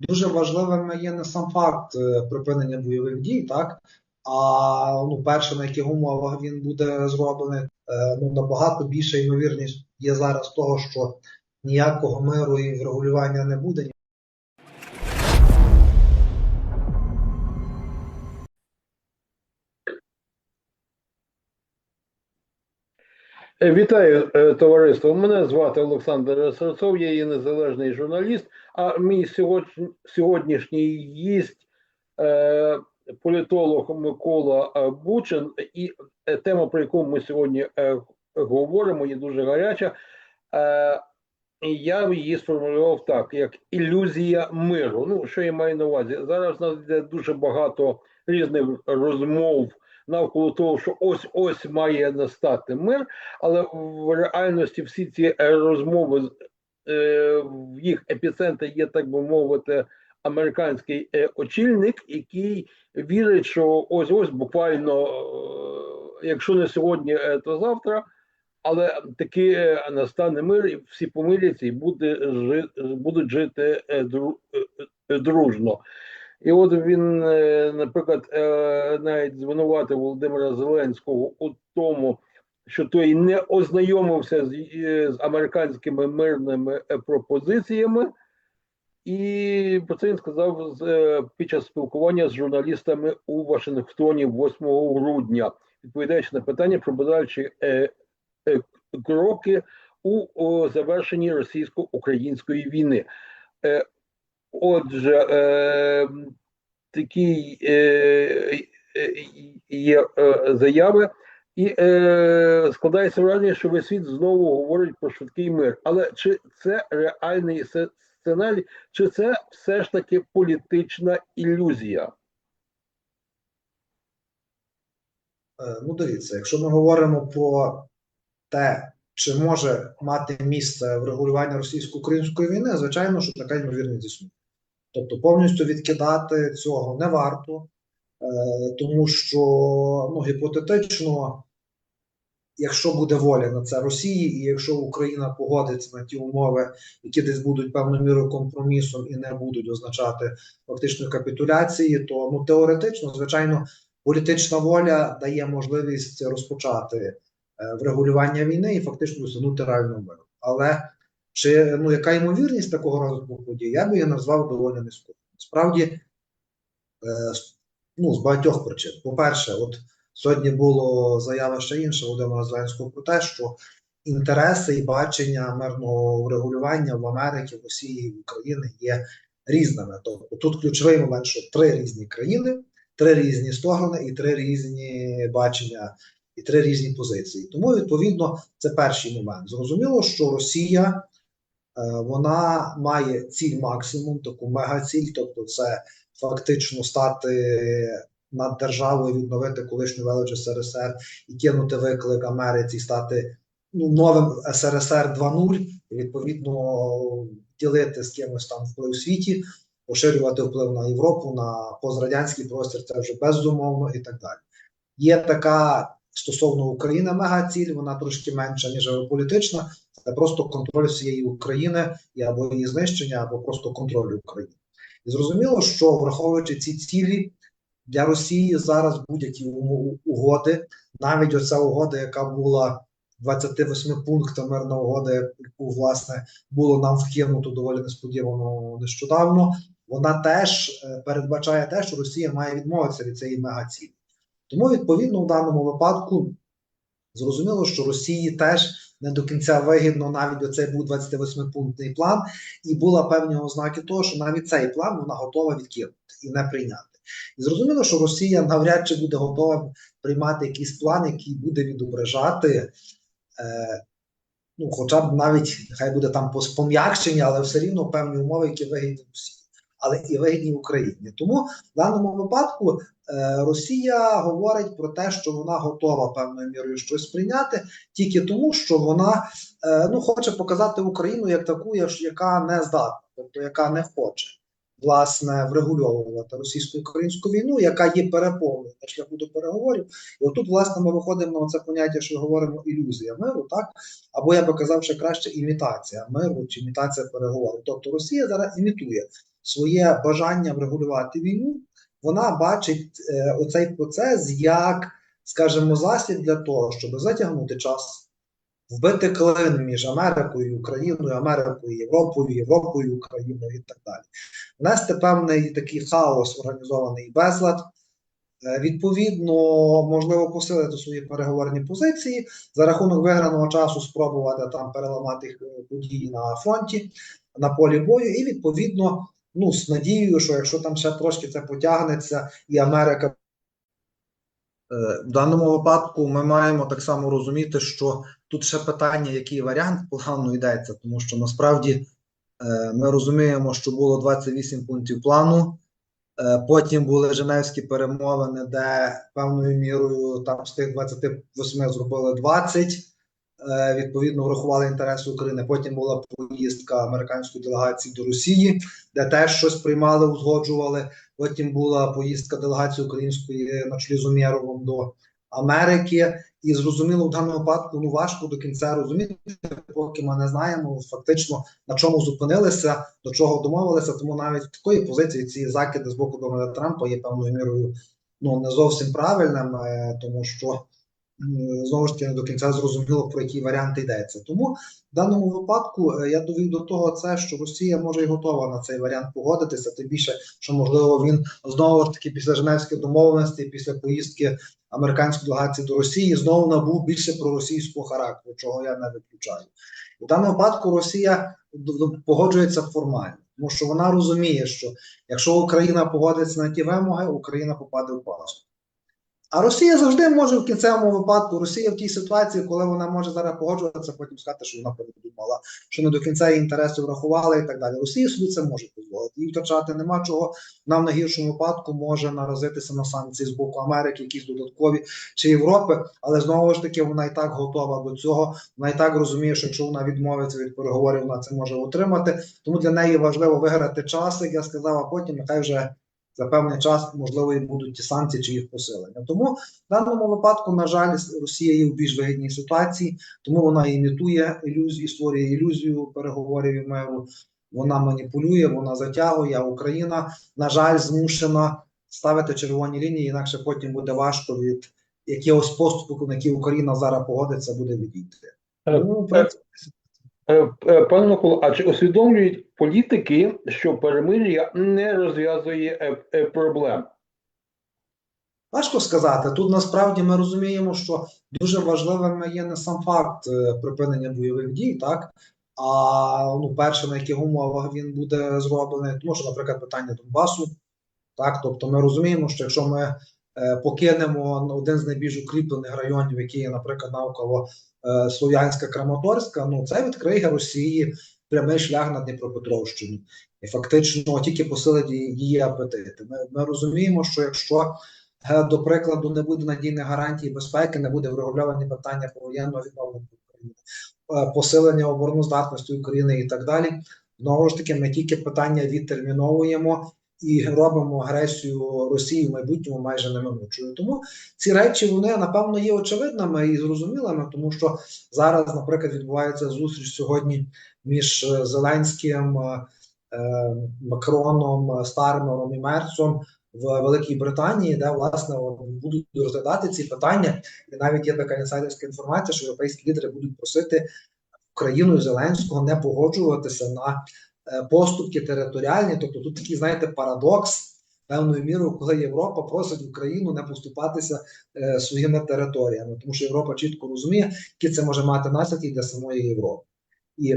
дуже важливим є не сам факт е, припинення бойових дій, так? А ну, перше, на яких умовах він буде зроблений, е, ну набагато більша ймовірність є зараз того, що ніякого миру і врегулювання не буде. Вітаю, е, товариство. Мене звати Олександр Серцов, я є незалежний журналіст. А мій сьогоднішній гість е, політолог Микола е, Бучин. І е, тема, про яку ми сьогодні е, говоримо, є дуже гаряча. Е, я її сформулював так: як ілюзія миру. Ну, що я маю на увазі? Зараз у нас йде дуже багато різних розмов навколо того, що ось ось має настати мир, але в реальності всі ці е, розмови е, в їх епіцентрі є, так би мовити, американський е, очільник, який вірить, що ось ось буквально, якщо не сьогодні, то завтра. Але таки настане мир, і всі помиляться і буде, будуть жити дру- дружно. І от він, е, наприклад, е, навіть звинуватив Володимира Зеленського у тому, що той не ознайомився з, з американськими мирними е, пропозиціями, і про це він сказав з, під час спілкування з журналістами у Вашингтоні 8 грудня, відповідаючи на питання про подальші е, е, кроки у о, завершенні російсько-української війни. Отже, е, такі е, е, є е, заяви, і е, складається враження, що весь світ знову говорить про швидкий мир. Але чи це реальний сценарій, чи це все ж таки політична ілюзія? Е, Ну, дивіться, якщо ми говоримо про те, чи може мати місце врегулювання російсько-української війни, звичайно, що така ймовірність існує. Тобто повністю відкидати цього не варто, е, тому що ну, гіпотетично, якщо буде воля на це Росії, і якщо Україна погодиться на ті умови, які десь будуть певною мірою компромісом і не будуть означати фактичної капітуляції, то ну, теоретично, звичайно, політична воля дає можливість розпочати врегулювання війни і фактично досягнути реального миру. Але чи ну яка ймовірність такого розвитку подій? Я би її назвав доволі низькою. Справді, е, ну, з багатьох причин. По-перше, от сьогодні було заява ще інша Володимира Зеленського про те, що інтереси і бачення мирного врегулювання в Америці, в Росії, в Україні є різними. Тобто тут ключовий момент, що три різні країни, три різні сторони і три різні бачення, і три різні позиції. Тому, відповідно, це перший момент. Зрозуміло, що Росія е, вона має ціль максимум, таку мегаціль, тобто це фактично стати над державою, відновити колишню велич СРСР і кинути виклик Америці, стати ну, новим СРСР 2.0, і відповідно ділити з кимось там вплив у світі, поширювати вплив на Європу, на пострадянський простір, це вже безумовно і так далі. Є така стосовно України мегаціль, вона трошки менша, ніж політична, це просто контроль всієї України і або її знищення, або просто контроль України. І зрозуміло, що враховуючи ці цілі для Росії зараз будь-які угоди, навіть оця угода, яка була 28 пунктів мирна угода, яку власне було нам вкинуто доволі несподівано нещодавно, вона теж е, передбачає те, що Росія має відмовитися від цієї мегацілі. Тому, відповідно, в даному випадку зрозуміло, що Росії теж не до кінця вигідно навіть оцей був 28-пунктний план, і була певні ознаки того, що навіть цей план вона готова відкинути і не прийняти. І зрозуміло, що Росія навряд чи буде готова приймати якийсь план, який буде відображати, е, ну, хоча б навіть хай буде там пом'якшення, але все рівно певні умови, які вигідні Росії, але і вигідні Україні. Тому в даному випадку е, Росія говорить про те, що вона готова певною мірою щось прийняти, тільки тому, що вона е, ну, хоче показати Україну як таку, яка не здатна, тобто яка не хоче власне врегульовувати російсько-українську війну, яка є переповнена на шляху до переговорів. І отут, власне, ми виходимо на це поняття, що говоримо ілюзія миру, так або я би казав ще краще імітація миру чи імітація переговорів. Тобто Росія зараз імітує своє бажання врегулювати війну, вона бачить е, оцей процес як, скажімо, засіб для того, щоб затягнути час, вбити клин між Америкою, Україною, Америкою, Європою, Європою, Україною і так далі. Внести певний такий хаос, організований безлад. Е, Відповідно, можливо посилити свої переговорні позиції за рахунок виграного часу спробувати там переламати е, події на фронті, на полі бою, і відповідно, ну з надією, що якщо там ще трошки це потягнеться, і Америка Е, В даному випадку ми маємо так само розуміти, що тут ще питання, який варіант плану йдеться, тому що насправді е, ми розуміємо, що було 28 пунктів плану. Е, Потім були Женевські перемовини, де певною мірою там з тих 28 зробили 20. Е, Відповідно, врахували інтереси України. Потім була поїздка американської делегації до Росії, де теж щось приймали, узгоджували. Потім була поїздка делегації української на чолі з Умєровим до Америки. І зрозуміло, в даному випадку ну важко до кінця розуміти, поки ми не знаємо фактично на чому зупинилися, до чого домовилися. Тому навіть такої позиції ці закиди з боку Дональда Трампа є певною мірою ну не зовсім правильним, е, тому що знову ж таки не до кінця зрозуміло про які варіанти йдеться. Тому в даному випадку е, я довів до того, це що Росія може і готова на цей варіант погодитися. Тим більше, що можливо він знову ж таки після Женевських домовленостей, після поїздки американської делегації до Росії знову набув більше проросійського характеру, чого я не виключаю. У даному випадку Росія погоджується формально, тому що вона розуміє, що якщо Україна погодиться на ті вимоги, Україна попаде в пастку. А Росія завжди може в кінцевому випадку, Росія в тій ситуації, коли вона може зараз погоджуватися, потім сказати, що вона передумала, що не до кінця її інтереси врахувала і так далі. Росія собі це може дозволити. І втрачати нема чого. Нам на гіршому випадку може наразитися на санкції з боку Америки, якісь додаткові чи Європи, але знову ж таки вона і так готова до цього. Вона і так розуміє, що якщо вона відмовиться від переговорів, вона це може отримати. Тому для неї важливо виграти час, як я сказав, а потім нехай вже за певний час можливо і будуть ті санкції чи їх посилення. Тому в даному випадку, на жаль, Росія є в більш вигідній ситуації, тому вона імітує ілюзію, створює ілюзію переговорів і миру. Вона маніпулює, вона затягує. А Україна, на жаль, змушена ставити червоні лінії, інакше потім буде важко від якогось поступу, на який Україна зараз погодиться, буде відійти. Е, Тому, в принципі, Пане Миколо, а чи усвідомлюють політики, що перемир'я не розв'язує е, е, проблем? Важко сказати. Тут насправді ми розуміємо, що дуже важливим є не сам факт е, припинення бойових дій, так а ну, перше, на яких умовах він буде зроблений, тому що, наприклад, питання Донбасу, так, тобто ми розуміємо, що якщо ми е, покинемо один з найбільш укріплених районів, який є, наприклад, навколо е, Слов'янська Краматорська, ну це відкриє Росії прямий шлях на Дніпропетровщину. І фактично тільки посилить її, апетити. Ми, ми розуміємо, що якщо Е, до прикладу, не буде надійних гарантій безпеки, не буде врегульовані питання про воєнного відновлення України, е, посилення обороноздатності України і так далі. Знову ж таки, ми тільки питання відтерміновуємо і робимо агресію Росії в майбутньому майже неминучою. Тому ці речі вони напевно є очевидними і зрозумілими, тому що зараз, наприклад, відбувається зустріч сьогодні між е, Зеленським, е, е, Макроном, Стармером і Мерцом в Великій Британії, де власне будуть розглядати ці питання, і навіть є така інсайдерська інформація, що європейські лідери будуть просити Україну Зеленського не погоджуватися на поступки територіальні. Тобто тут такий, знаєте, парадокс певною мірою, коли Європа просить Україну не поступатися е, своїми територіями, тому що Європа чітко розуміє, які це може мати наслідки для самої Європи. І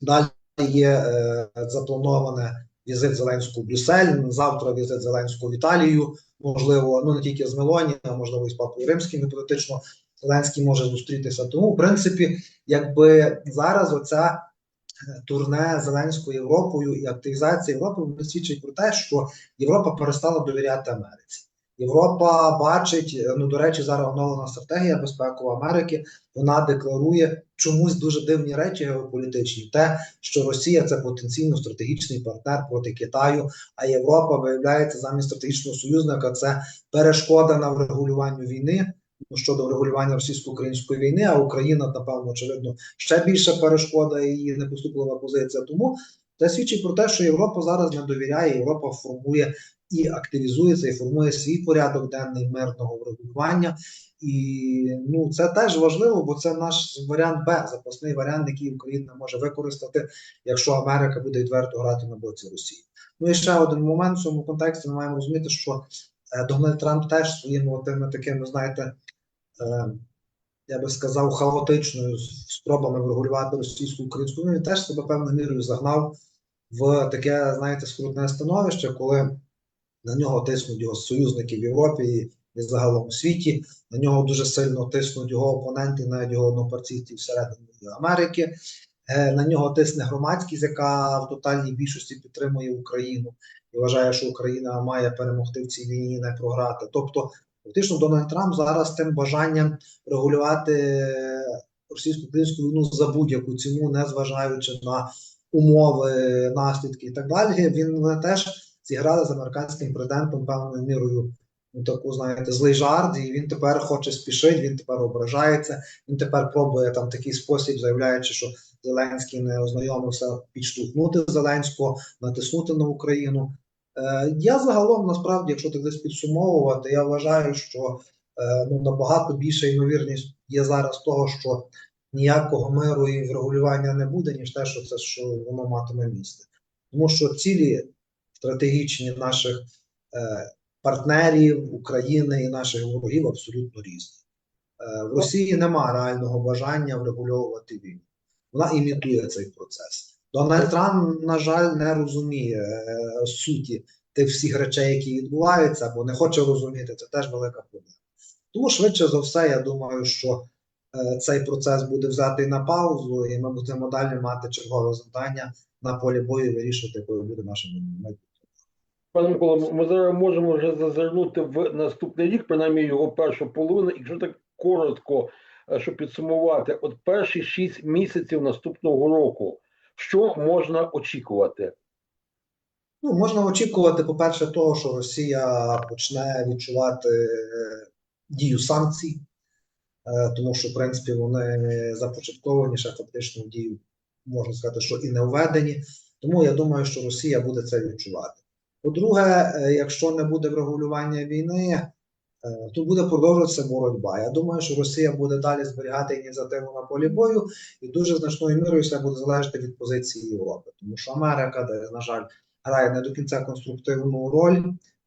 далі є е, заплановане візит Зеленського в Брюссель, завтра візит Зеленського в Італію, можливо, ну не тільки з Мелоні, а можливо і з Папою Римським, гіпотетично Зеленський може зустрітися. Тому, в принципі, якби зараз оця е, турне Зеленською Європою і активізація Європи вони свідчить про те, що Європа перестала довіряти Америці. Європа бачить, ну до речі, зараз оновлена стратегія безпекова Америки. Вона декларує чомусь дуже дивні речі геополітичні. Те, що Росія це потенційно стратегічний партнер проти Китаю, а Європа виявляється замість стратегічного союзника. Це перешкода на врегулюванню війни. Щодо врегулювання російсько-української війни, а Україна, напевно, очевидно, ще більша перешкода і її непоступлива позиція. Тому Це свідчить про те, що Європа зараз не довіряє, Європа формує і активізується, і формує свій порядок денний мирного врегулювання. І ну, це теж важливо, бо це наш варіант Б, запасний варіант, який Україна може використати, якщо Америка буде відверто грати на боці Росії. Ну і ще один момент в цьому контексті ми маємо розуміти, що е, Дональд Трамп теж своїми тими такими, знаєте, я би сказав, хаотичною спробами врегулювати російсько-українську війну, він теж себе певною мірою загнав в таке, знаєте, скрутне становище, коли на нього тиснуть його союзники в Європі і, і загалом у світі. На нього дуже сильно тиснуть його опоненти, навіть його однопартійці всередині Америки. Е, На нього тисне громадськість, яка в тотальній більшості підтримує Україну і вважає, що Україна має перемогти в цій війні, не програти. Тобто, фактично, Дональд Трамп зараз тим бажанням регулювати російсько-українську війну за будь-яку ціну, не зважаючи на умови, наслідки і так далі. Він теж зіграли з американським президентом певною мірою. Ну, таку, знаєте, злий жарт, і він тепер хоче спішить, він тепер ображається, він тепер пробує там такий спосіб, заявляючи, що Зеленський не ознайомився підштовхнути Зеленського, натиснути на Україну. Е, я загалом, насправді, якщо так десь підсумовувати, я вважаю, що е, ну, набагато більша ймовірність є зараз того, що ніякого миру і врегулювання не буде, ніж те, що це що воно матиме місце. Тому що цілі стратегічні наших е, партнерів України і наших ворогів абсолютно різні. В Росії немає реального бажання врегульовувати війну. Вона імітує цей процес. Дональд Трамп, на жаль, не розуміє е, суті тих всіх речей, які відбуваються, або не хоче розуміти. Це теж велика проблема. Тому швидше за все, я думаю, що е, цей процес буде взятий на паузу, і ми будемо далі мати чергове завдання на полі бою вирішувати, якою буде наше майбутнє. Пане Микола, ми зараз можемо вже зазирнути в наступний рік, принаймні його першу половину, якщо так коротко, е, щоб підсумувати, от перші шість місяців наступного року, що можна очікувати? Ну, можна очікувати, по-перше, того, що Росія почне відчувати е, дію санкцій, е, тому що, в принципі, вони започатковані ще фактично дію, можна сказати, що і не введені. Тому я думаю, що Росія буде це відчувати. По-друге, е, якщо не буде врегулювання війни, тут буде продовжуватися боротьба. Я думаю, що Росія буде далі зберігати ініціативу на полі бою, і дуже значною мірою все буде залежати від позиції Європи, тому що Америка, де, на жаль, грає не до кінця конструктивну роль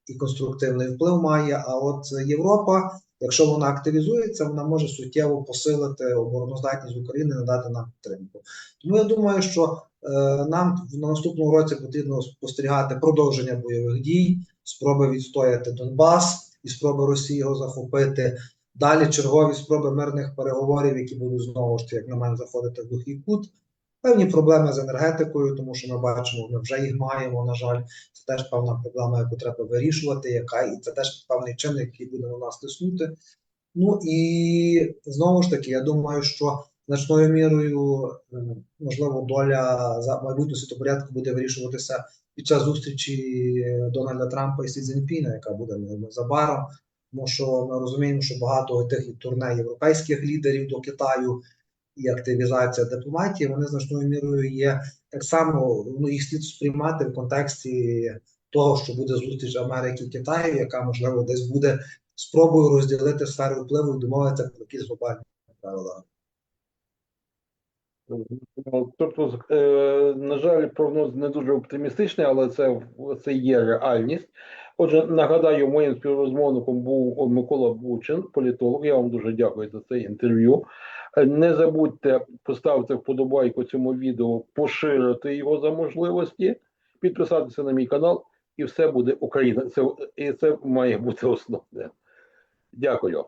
і конструктивний вплив має. А от Європа, якщо вона активізується, вона може суттєво посилити обороноздатність України, надати нам підтримку. Тому я думаю, що е, нам в наступному році потрібно спостерігати продовження бойових дій, спроби відстояти Донбас і спроби Росії його захопити. Далі чергові спроби мирних переговорів, які будуть знову ж як на мене, заходити в глухий кут. Певні проблеми з енергетикою, тому що ми бачимо, ми вже їх маємо. На жаль, це теж певна проблема, яку треба вирішувати, яка і це теж певний чинник, який буде на нас тиснути. Ну і знову ж таки, я думаю, що значною мірою можливо доля за майбутнього світопорядку буде вирішуватися під час зустрічі Дональда Трампа і Сі Цзіньпіна, яка буде незабаром. Тому що ми розуміємо, що багато тих турне європейських лідерів до Китаю і активізація дипломатії, вони значною мірою є так само, ну їх слід сприймати в контексті того, що буде зустріч Америки і Китаю, яка можливо десь буде спробою розділити сферу впливу і домовитися про якісь глобальні правила. Тобто, е, на жаль, прогноз не дуже оптимістичний, але це, це є реальність. Отже, нагадаю, моїм співрозмовником був Микола Бучин, політолог. Я вам дуже дякую за це інтерв'ю. Е, Не забудьте поставити вподобайку цьому відео, поширити його за можливості, підписатися на мій канал, і все буде Україна. Це, і це має бути основне. Дякую.